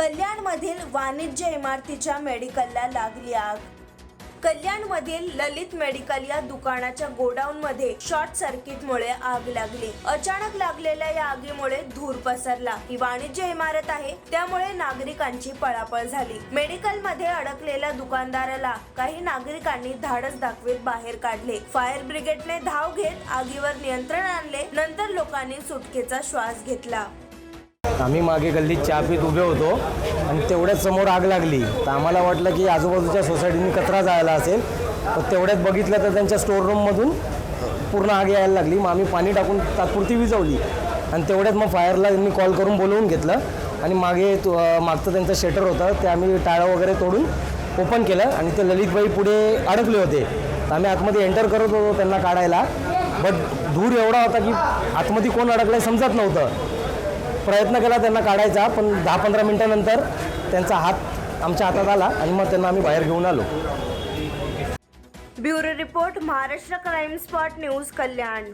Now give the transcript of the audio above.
कल्याणमधील वाणिज्य इमारतीच्या मेडिकलला लागली आग. कल्याणमधील ललित मेडिकल या दुकानाच्या गोडाऊनमध्ये शॉर्ट सर्किटमुळे आग लागली. अचानक लागलेल्या या आगीमुळे धूर पसरला. ही वाणिज्य इमारत आहे त्यामुळे नागरिकांची पळापळ झाली. मेडिकलमध्ये अडकलेल्या दुकानदाराला काही नागरिकांनी धाडस दाखवीत बाहेर काढले. फायर ब्रिगेडने धाव घेत आगीवर नियंत्रण आणले. नंतर लोकांनी सुटकेचा श्वास घेतला. आम्ही मागे गल्लीत चहा पीत उभे होतो आणि तेवढ्याच समोर आग लागली. तर आम्हाला वाटलं की आजूबाजूच्या सोसायटीने कचरा जायला असेल. तर तेवढ्यात बघितलं तर त्यांच्या स्टोर रूममधून पूर्ण आग यायला लागली. मग आम्ही पाणी टाकून तात्पुरती विजवली. आणि तेवढ्यात मग फायरला त्यांनी कॉल करून बोलवून घेतलं. आणि मागे मागचं त्यांचं शेटर होतं. ते आम्ही टाळं वगैरे तोडून ओपन केलं आणि ते ललितबाई पुढे अडकले होते. तर आम्ही आतमध्ये एंटर करत होतो त्यांना काढायला. बट धूर एवढा होता की आतमध्ये कोण अडकलं समजत नव्हतं. प्रयत्न केला त्यांना काढायचा पण दहा पंधरा मिनटानंतर त्यांचा हात आमच्या हातात आला आणि मग त्यांना आम्ही बाहेर घेऊन आलो. Bureau report Maharashtra crime spot news Kalyan.